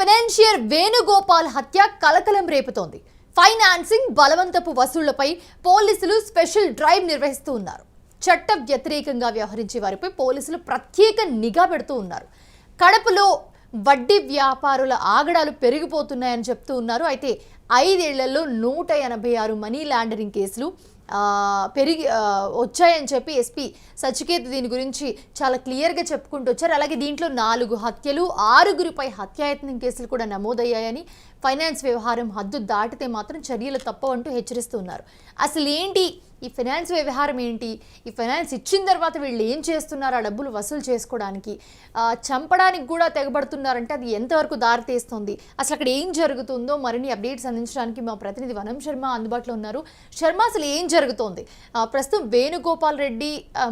Financier Venugopal హత్య కలకలం రేపుతోంది. ఫైనాన్సింగ్ బలవంతపు వసూళ్ళపై పోలీసులు స్పెషల్ డ్రైవ్ నిర్వహిస్తూ ఉన్నారు. చట్ట వ్యతిరేకంగా వ్యవహరించే వారిపై పోలీసులు ప్రత్యేక నిఘా పెడుతూ ఉన్నారు. కడపలో వడ్డీ వ్యాపారుల ఆగడాలు పెరిగిపోతున్నాయని చెప్తూ ఉన్నారు. అయితే ఐదేళ్ళలో నూట ఎనభై ఆరు మనీ లాండరింగ్ కేసులు పెరిగి వచ్చాయని చెప్పి ఎస్పీ సచికేత్ దీని గురించి చాలా క్లియర్గా చెప్పుకుంటూ వచ్చారు. అలాగే దీంట్లో నాలుగు హత్యలు ఆరుగురిపై హత్యాయత్నం కేసులు కూడా నమోదయ్యాయని ఫైనాన్స్ వ్యవహారం హద్దు దాటితే మాత్రం చర్యలు తప్పవంటూ హెచ్చరిస్తున్నారు. అసలు ఏంటి ఈ ఫైనాన్స్ వ్యవహారం ఏంటి? ఈ ఫైనాన్స్ ఇచ్చిన తర్వాత వీళ్ళు ఏం చేస్తున్నారు? ఆ డబ్బులు వసూలు చేసుకోవడానికి చంపడానికి కూడా తెగబడుతున్నారంటే అది ఎంతవరకు దారితీస్తుంది? అసలు అక్కడ ఏం జరుగుతుందో మరిన్ని అప్డేట్స్ అందించడానికి మా ప్రతినిధి వనం శర్మ అందుబాటులో ఉన్నారు. శర్మ అసలు ఏం జరుగుతోంది? ప్రస్తుతం వేణుగోపాల్ రెడ్డి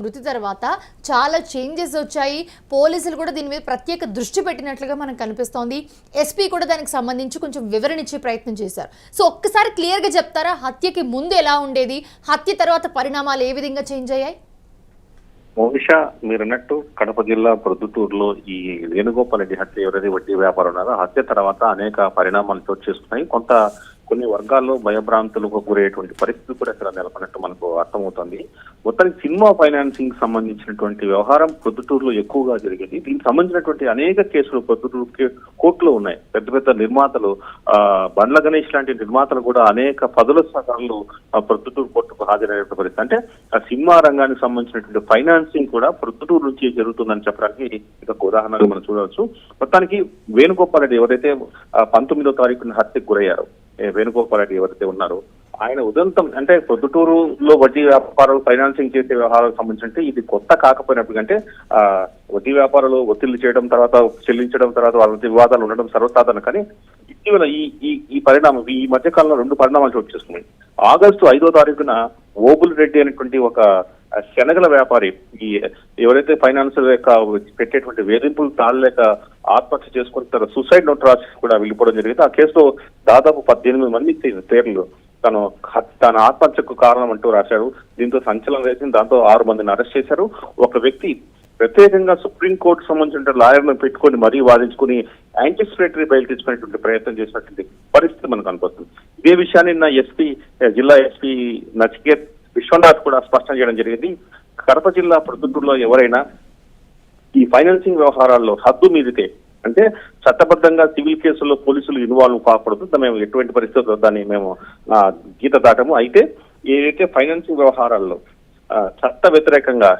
మృతి తర్వాత చాలా చేంజెస్ వచ్చాయి. పోలీసులు కూడా దీని మీద ప్రత్యేక దృష్టి పెట్టినట్లుగా మనకు కనిపిస్తోంది. ఎస్పీ కూడా దానికి సంబంధించి కొంచెం వివరణ ఇచ్చే ప్రయత్నం చేశారు. సో ఒక్కసారి క్లియర్గా చెప్తారా? హత్యకి ముందు ఎలా ఉండేది? హత్య తర్వాత పరిణామాలు ఏ విధంగా చేంజ్ అయ్యాయి? మోనిష మీరు అన్నట్టు కడప జిల్లా ప్రొద్దుటూరులో ఈ వేణుగోపాల్ రెడ్డి హత్య ఎవరైతే వడ్డీ వ్యాపారం ఉన్నారో హత్య తర్వాత అనేక పరిణామాలు చోటు చేసుకున్నాయి. కొంత కొన్ని వర్గాల్లో భయభ్రాంతులకు గురయ్యేటువంటి పరిస్థితి కూడా ఇక్కడ నెలకొన్నట్టు మనకు అర్థమవుతుంది. మొత్తానికి సినిమా ఫైనాన్సింగ్ సంబంధించినటువంటి వ్యవహారం ప్రొద్దుటూరులో ఎక్కువగా జరిగింది. దీనికి సంబంధించినటువంటి అనేక కేసులు పొద్దుటూరు కే- కోర్టులో ఉన్నాయి. పెద్ద పెద్ద నిర్మాతలు ఆ బండ్ల గణేష్ లాంటి నిర్మాతలు కూడా అనేక పదుల సార్లు ప్రొద్దుటూరు కోర్టుకు హాజరైన పరిస్థితి. అంటే ఆ సినిమా రంగానికి సంబంధించినటువంటి ఫైనాన్సింగ్ కూడా ప్రొద్దుటూరు నుంచి జరుగుతుందని చెప్పడానికి ఇక ఉదాహరణగా మనం చూడవచ్చు. మొత్తానికి వేణుగోపాల్ రెడ్డి ఎవరైతే పంతొమ్మిదో తారీఖున హత్యకు గురయ్యారు వేణుగోపాల్ రెడ్డి ఎవరైతే ఉన్నారో ఆయన ఉదంతం అంటే పొద్దుటూరులో వడ్డీ వ్యాపారాలు ఫైనాన్సింగ్ చేసే వ్యవహారాలకు సంబంధించి ఇది కొత్త కాకపోయినప్పుడు అంటే ఆ వడ్డీ వ్యాపారాలు ఒత్తిళ్ళు చేయడం తర్వాత చెల్లించడం తర్వాత వాళ్ళ వివాదాలు ఉండడం సర్వసాధారణం. కానీ ఇటీవల ఈ ఈ ఈ పరిణామం ఈ మధ్య కాలంలో రెండు పరిణామాలు చోటు చేసుకున్నాయి. ఆగస్టు ఐదో తారీఖున ఓబుల్ రెడ్డి అనేటువంటి ఒక శనగల వ్యాపారి ఈ ఎవరైతే ఫైనాన్సర్ యొక్క పెట్టేటువంటి వేధింపులు తాళలేక ఆత్మహత్య చేసుకుంటారో సూసైడ్ నోట్ రాసి కూడా వెళ్ళిపోవడం జరిగింది. ఆ కేసులో దాదాపు పద్దెనిమిది మంది పేర్లు తను తన ఆత్మహత్యకు కారణం అంటూ రాశారు. దీంతో సంచలనం వేసింది దాంతో ఆరు మందిని అరెస్ట్ చేశారు. ఒక వ్యక్తి ప్రత్యేకంగా సుప్రీంకోర్టు సంబంధించిన లాయర్ను పెట్టుకొని మరీ వాదించుకుని యాంటిసిపేటరీ బయలు తీసుకునేటువంటి ప్రయత్నం చేసినటువంటి పరిస్థితి మనకు కనపడుతుంది. ఇదే విషయాన్ని నా ఎస్పీ జిల్లా ఎస్పీ నచికేత్ విశ్వనాథ్ కూడా స్పష్టం చేయడం జరిగింది. కడప జిల్లా ప్రొద్దుటూరులో ఎవరైనా ఈ ఫైనాన్సింగ్ వ్యవహారాల్లో హద్దు మీరితే అంటే చట్టబద్ధంగా సివిల్ కేసుల్లో పోలీసులు ఇన్వాల్వ్ కాకూడదు మేము ఎటువంటి పరిస్థితుల్లో దాన్ని మేము గీత దాటము. అయితే ఏదైతే ఫైనాన్సింగ్ వ్యవహారాల్లో చట్ట వ్యతిరేకంగా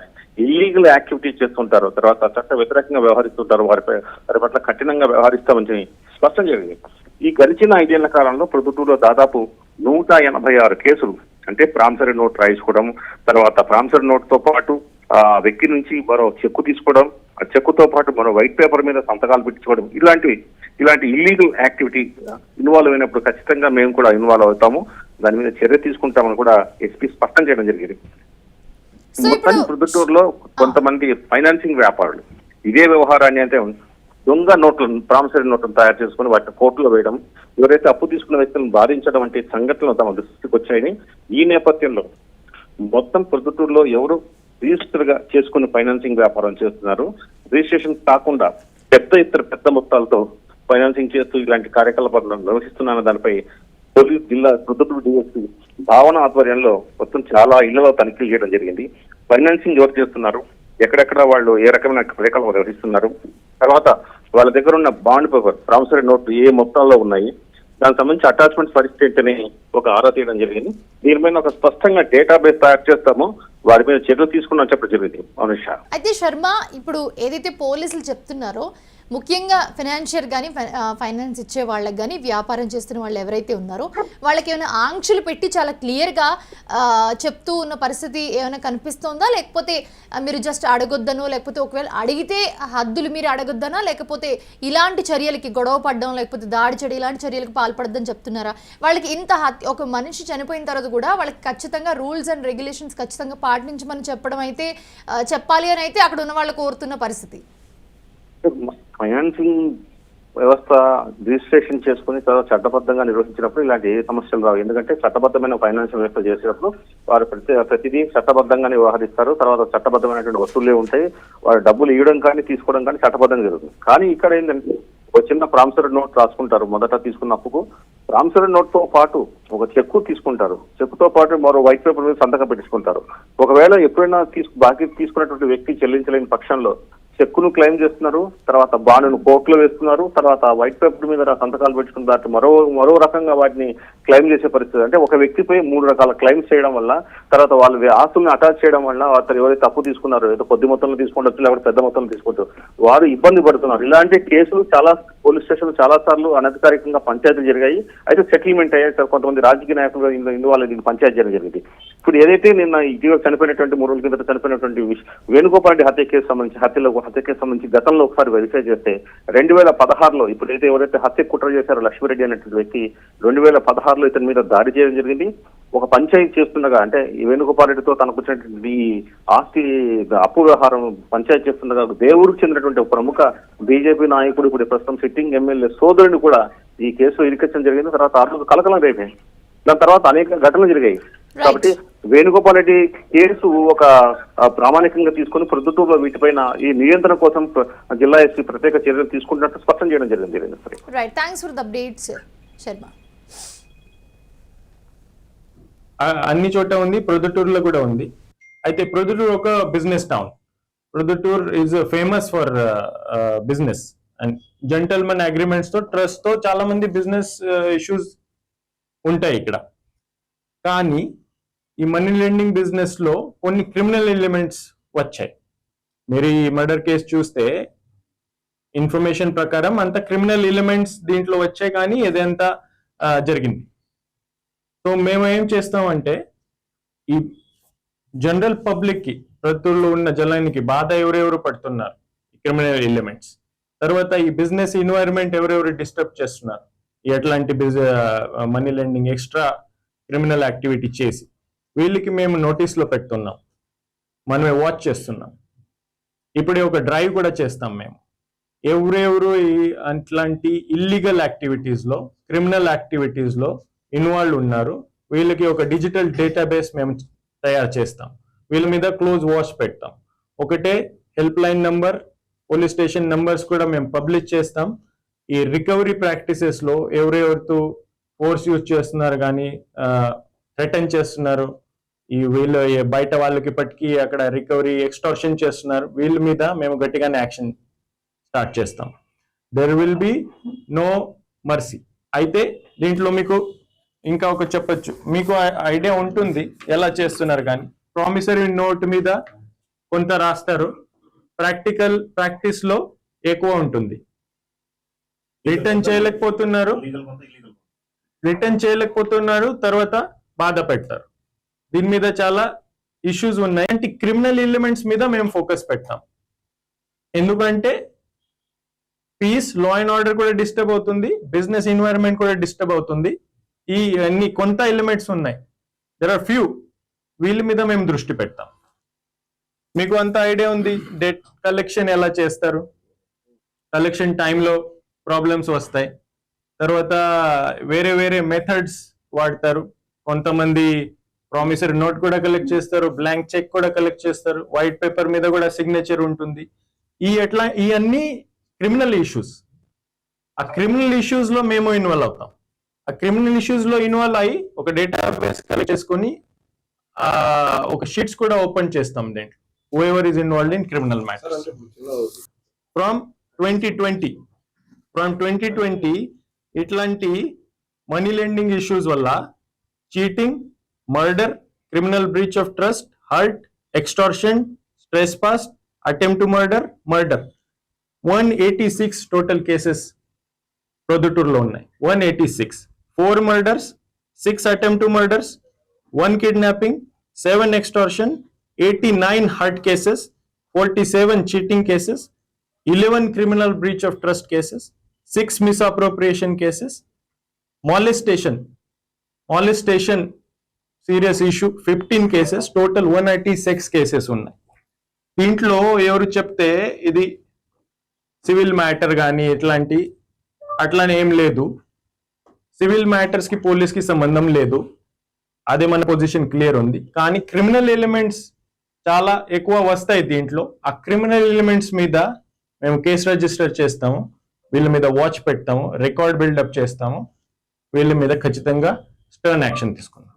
ఇల్లీగల్ యాక్టివిటీస్ చేస్తుంటారో తర్వాత చట్ట వ్యతిరేకంగా వ్యవహరిస్తుంటారు వారిపై వారి పట్ల కఠినంగా వ్యవహరిస్తామని స్పష్టం జరిగింది. ఈ గడిచిన ఐదేళ్ళ కాలంలో ప్రొద్దుటూరులో దాదాపు నూట ఎనభై ఆరు కేసులు అంటే ప్రామిసరీ నోట్ రాయించుకోవడం తర్వాత ప్రామిసరీ నోట్తో పాటు ఆ వ్యక్తి నుంచి మరో చెక్కు తీసుకోవడం ఆ చెక్కుతో పాటు మరో వైట్ పేపర్ మీద సంతకాలు పెట్టించుకోవడం ఇలాంటివి ఇలాంటి ఇల్లీగల్ యాక్టివిటీ ఇన్వాల్వ్ అయినప్పుడు ఖచ్చితంగా మేము కూడా ఇన్వాల్వ్ అవుతాము. దాని మీద చర్య తీసుకుంటామని కూడా ఎస్పీ స్పష్టం చేయడం జరిగింది. మొత్తానికి ప్రొద్దుటూరులో కొంతమంది ఫైనాన్సింగ్ వ్యాపారులు ఇదే వ్యవహారాన్ని అంటే దొంగ నోట్లను ప్రామిసరీ నోట్లను తయారు చేసుకుని వాటిని కోర్టులో వేయడం ఎవరైతే అప్పు తీసుకున్న వ్యక్తులను బాధించడం వంటి సంఘటనలు తమ దృష్టికి వచ్చాయని ఈ నేపథ్యంలో మొత్తం ప్రొద్దుటూరులో ఎవరు రిజిస్టర్గా చేసుకుని ఫైనాన్సింగ్ వ్యాపారం చేస్తున్నారు? రిజిస్ట్రేషన్ కాకుండా పెద్ద ఇతర పెద్ద మొత్తాలతో ఫైనాన్సింగ్ చేస్తూ ఇలాంటి కార్యకలాపాలను నిర్వహిస్తున్న దానిపై పోలీస్ జిల్లా ప్రొద్దుటూరు డిఎస్పీ భావన ఆధ్వర్యంలో మొత్తం చాలా ఇళ్ళలో తనిఖీలు చేయడం జరిగింది. ఫైనాన్సింగ్ ఎవరు చేస్తున్నారు? ఎక్కడెక్కడ వాళ్ళు ఏ రకమైన కార్యకలాపాలు నిర్వహిస్తున్నారు? తర్వాత వాళ్ళ దగ్గర ఉన్న బాండ్ పేపర్ ప్రామిసరీ నోట్లు ఏ మొత్తాల్లో ఉన్నాయి దానికి సంబంధించి అటాచ్మెంట్స్ పరిస్థితి ఏంటని ఒక ఆరా తీయడం జరిగింది. దీనిపైన ఒక స్పష్టంగా డేటాబేస్ తయారు చేస్తామో. వారి మీద చర్యలు తీసుకున్నాం చెప్పడం జరిగింది. అవును అయితే శర్మ ఇప్పుడు ఏదైతే పోలీసులు చెప్తున్నారో ముఖ్యంగా ఫైనాన్షియర్ కానీ ఫైనాన్స్ ఇచ్చే వాళ్ళకి కానీ వ్యాపారం చేస్తున్న వాళ్ళు ఎవరైతే ఉన్నారో వాళ్ళకి ఏమైనా ఆంక్షలు పెట్టి చాలా క్లియర్గా చెప్తూ ఉన్న పరిస్థితి ఏమైనా కనిపిస్తోందా? లేకపోతే మీరు జస్ట్ అడగొద్దనో లేకపోతే ఒకవేళ అడిగితే హద్దులు మీరు అడగొద్దనా? లేకపోతే ఇలాంటి చర్యలకి గొడవ పడడం లేకపోతే దాడి చెడు ఇలాంటి చర్యలకు పాల్పడద్దని చెప్తున్నారా? వాళ్ళకి ఇంత ఒక మనిషి చనిపోయిన తర్వాత కూడా వాళ్ళకి ఖచ్చితంగా రూల్స్ అండ్ రెగ్యులేషన్స్ ఖచ్చితంగా పాటించమని చెప్పడం అయితే చెప్పాలి అని అయితే అక్కడ ఉన్న వాళ్ళు కోరుతున్న పరిస్థితి. ఫైనాన్సింగ్ వ్యవస్థ రిజిస్ట్రేషన్ చేసుకుని తర్వాత చట్టబద్ధంగా నిర్వహించినప్పుడు ఇలాంటి ఏ సమస్యలు రావు. ఎందుకంటే చట్టబద్ధమైన ఫైనాన్షియల్ వ్యవస్థ చేసేటప్పుడు వారు ప్రతి ప్రతిదీ చట్టబద్ధంగానే వ్యవహరిస్తారు. తర్వాత చట్టబద్ధమైనటువంటి వస్తువులే ఉంటాయి. వారు డబ్బులు ఇవ్వడం కానీ తీసుకోవడం కానీ చట్టబద్ధంగా జరుగుతుంది. కానీ ఇక్కడ ఏంటంటే ఒక చిన్న ప్రామిసరీ నోట్ రాసుకుంటారు మొదట తీసుకున్న అప్పుకు. ప్రామిసరీ నోట్తో పాటు ఒక చెక్కు తీసుకుంటారు. చెక్కుతో పాటు మరో వైట్ పేపర్ మీద సంతకం పెట్టించుకుంటారు. ఒకవేళ ఎప్పుడైనా తీసుకు బాకీ తీసుకున్నటువంటి వ్యక్తి చెల్లించలేని పక్షంలో చెక్కును క్లెయిమ్ చేస్తున్నారు తర్వాత బాణును కోర్టులో వేస్తున్నారు తర్వాత వైట్ పేపర్ మీద సంతకాలు పెట్టుకున్న దాటి మరో మరో రకంగా వాటిని క్లెయిమ్ చేసే పరిస్థితి. అంటే ఒక వ్యక్తిపై మూడు రకాల క్లెయిమ్స్ చేయడం వల్ల తర్వాత వాళ్ళ ఆస్తుల్ని అటాచ్ చేయడం వల్ల అతను ఎవరైతే తప్పు తీసుకున్నారో ఏదో కొద్ది మొత్తంలో తీసుకుంటూ లేకపోతే పెద్ద మొత్తంలో తీసుకుంటూ వారు ఇబ్బంది పడుతున్నారు. ఇలాంటి కేసులు చాలా పోలీస్ స్టేషన్ చాలా సార్లు అనధికారికంగా పంచాయతీలు జరిగాయి. అయితే సెటిల్మెంట్ అయ్యాయి. కొంతమంది రాజకీయ నాయకులు ఇందు ఇందువల్ల దీనికి పంచాయతీ జరిగింది. ఇప్పుడు ఏదైతే నిన్న ఇటీవల చనిపోయినటువంటి మూడు రోజుల కిందట చనిపోయినటువంటి వేణుగోపాల్ రెడ్డి హత్య కేసు సంబంధించి హత్యలో హత్య కేసు సంబంధించి గతంలో ఒకసారి వెరిఫై చేస్తే రెండు వేల పదహారులో ఇప్పుడైతే ఎవరైతే హత్య కుట్ర చేశారో లక్ష్మీరెడ్డి అనేటువంటి వ్యక్తి రెండు వేల పదహారులో ఇతని మీద దాడి చేయడం జరిగింది. ఒక పంచాయతీ చేస్తుండగా అంటే ఈ వేణుగోపాల్ రెడ్డితో తనకు వచ్చినటువంటి ఈ ఆస్తి అప్పు వ్యవహారం పంచాయతీ చేస్తుండగా దేవుడికి చెందినటువంటి ఒక ప్రముఖ బీజేపీ నాయకుడు ఇప్పుడు ప్రస్తుతం సిట్టింగ్ ఎమ్మెల్యే సోదరుడిని కూడా ఈ కేసు ఇరికించడం జరిగింది. తర్వాత ఆ రోజు కలకలం రేపాయి దాని తర్వాత అనేక ఘటనలు జరిగాయి. కాబట్టి వేణుగోపాల్ రెడ్డి కేసు ఒక ప్రామాణికంగా తీసుకొని ప్రొద్దుటూరులో వీటిపైన ఈ నియంత్రణ కోసం జిల్లా ఎస్పీ ప్రత్యేక చర్యలు తీసుకుంటున్నట్టు స్పష్టం చేయడం జరిగింది వీరేంద్ర సరే. Right thanks for the updates Sharma ఆ- అన్ని చోట ఉంది ప్రొద్దుటూరులో కూడా ఉంది. అయితే ప్రొద్దుటూరు ఒక business town Proddatur is famous for business and gentlemen అగ్రిమెంట్స్తో ట్రస్ట్తో చాలా మంది బిజినెస్ ఇష్యూస్ ఉంటాయి ఇక్కడ. కానీ ఈ మనీ లెండింగ్ బిజినెస్లో కొన్ని క్రిమినల్ ఎలిమెంట్స్ వచ్చాయి. మీరు ఈ మర్డర్ కేసు చూస్తే ఇన్ఫర్మేషన్ ప్రకారం అంత క్రిమినల్ ఎలిమెంట్స్ దీంట్లో వచ్చాయి కానీ ఇదంతా జరిగింది. సో మేము ఏం చేస్తామంటే ఈ జనరల్ పబ్లిక్కి ప్రతుల్లో ఉన్న జనానికి బాధ ఎవరెవరు పడుతున్నారు? క్రిమినల్ ఎలిమెంట్స్ తర్వాత ఈ బిజినెస్ ఎన్వైరన్మెంట్ ఎవరెవరు డిస్టర్బ్ చేస్తున్నారు? ఈ ఎట్లాంటి money lending extra criminal activity చేసి. వీళ్ళకి మేము నోటీస్లో పెడుతున్నాం. మనమే వాచ్ చేస్తున్నాం. ఇప్పుడే ఒక డ్రైవ్ కూడా చేస్తాం మేము. ఎవరెవరు ఈ అట్లాంటి ఇల్లీగల్ యాక్టివిటీస్లో క్రిమినల్ యాక్టివిటీస్లో ఇన్వాల్వ్ ఉన్నారు వీళ్ళకి ఒక డిజిటల్ డేటాబేస్ మేము తయారు చేస్తాం. వీళ్ళ మీద క్లోజ్ వాచ్ పెడతాం. ఒకటే help line number police station numbers కూడా మేము పబ్లిష్ చేస్తాం. ఈ రికవరీ ప్రాక్టీసెస్లో ఎవరెవరితో ఫోర్స్ యూజ్ చేస్తున్నారు కానీ రిటర్న్ చేస్తున్నారు. ఈ వీళ్ళు బయట వాళ్ళకి ఇప్పటికీ అక్కడ రికవరీ ఎక్స్టార్షన్ చేస్తున్నారు. వీళ్ళ మీద మేము గట్టిగానే యాక్షన్ స్టార్ట్ చేస్తాం. There will be no mercy అయితే దీంట్లో మీకు ఇంకా ఒక చెప్పొచ్చు. మీకు ఐడియా ఉంటుంది ఎలా చేస్తున్నారు కానీ. ప్రామిసరీ నోట్ మీద కొంత రాస్తారు. ప్రాక్టికల్ ప్రాక్టీస్లో ఎక్కువ ఉంటుంది. రిటర్న్ చేయలేకపోతున్నారు. రిటర్న్ చేయలేకపోతున్నారు. తర్వాత బాధ పెడతారు దీని మీద చాలా ఇష్యూస్ ఉన్నాయి. అంటే క్రిమినల్ ఎలిమెంట్స్ మీద మేము ఫోకస్ పెడతాం. ఎందుకంటే పీస్ లా అండ్ ఆర్డర్ కూడా డిస్టర్బ్ అవుతుంది. బిజినెస్ ఎన్వైరన్మెంట్ కూడా డిస్టర్బ్ అవుతుంది. ఈ అన్ని కొంత ఎలిమెంట్స్ ఉన్నాయి. దెర్ ఆర్ ఫ్యూ వీళ్ళ మీద మేము దృష్టి పెడతాం. మీకు అంత ఐడియా ఉంది? డెట్ కలెక్షన్ ఎలా చేస్తారు? కలెక్షన్ టైంలో ప్రాబ్లమ్స్ వస్తాయి. తర్వాత వేరే వేరే మెథడ్స్ వాడతారు. కొంతమంది ప్రామిసరీ నోట్ కూడా కలెక్ట్ చేస్తారు బ్లాంక్ చెక్ కూడా కలెక్ట్ చేస్తారు వైట్ పేపర్ మీద కూడా సిగ్నేచర్ ఉంటుంది. ఈ ఎట్లా ఈ అన్ని క్రిమినల్ ఇష్యూస్ ఆ క్రిమినల్ ఇష్యూస్లో మేము ఇన్వాల్వ్ అవుతాం. ఆ క్రిమినల్ ఇష్యూస్లో ఇన్వాల్వ్ అయ్యి ఒక డేటా బేస్ కలెక్ట్ చేసుకొని ఒక షీట్స్ కూడా ఓపెన్ చేస్తాం దీంట్లో. Ever is involved in criminal matters from twenty twenty from twenty twenty ఇట్లాంటి మనీ లెండింగ్ ఇష్యూస్ వల్ల cheating murder criminal breach of trust hurt extortion trespass attempt to murder murder one eighty six total cases ప్రొద్దుటూరులో ఉన్నాయి one eighty six four murders six attempt to murders one kidnapping seven extortion eighty nine hurt cases forty seven cheating cases eleven criminal breach of trust cases six misappropriation cases station serious issue fifteen cases total one eighty six cases ఉన్నాయి. దీంట్లో ఎవరు చెప్తే ఇది civil matter కానీ ఇట్లాంటి అట్లానే ఏం లేదు. సివిల్ మ్యాటర్స్కి పోలీస్కి సంబంధం లేదు. అదే మన పొజిషన్ క్లియర్ ఉంది. కానీ క్రిమినల్ ఎలిమెంట్స్ చాలా ఎక్కువ వస్తాయి దీంట్లో. ఆ క్రిమినల్ ఎలిమెంట్స్ మీద మేము కేసు రిజిస్టర్ చేస్తాము. వీళ్ళ మీద వాచ్ పెడతాము రికార్డ్ బిల్డప్ చేస్తాము. వీళ్ళ మీద ఖచ్చితంగా స్టర్న్ యాక్షన్ తీసుకుందాం.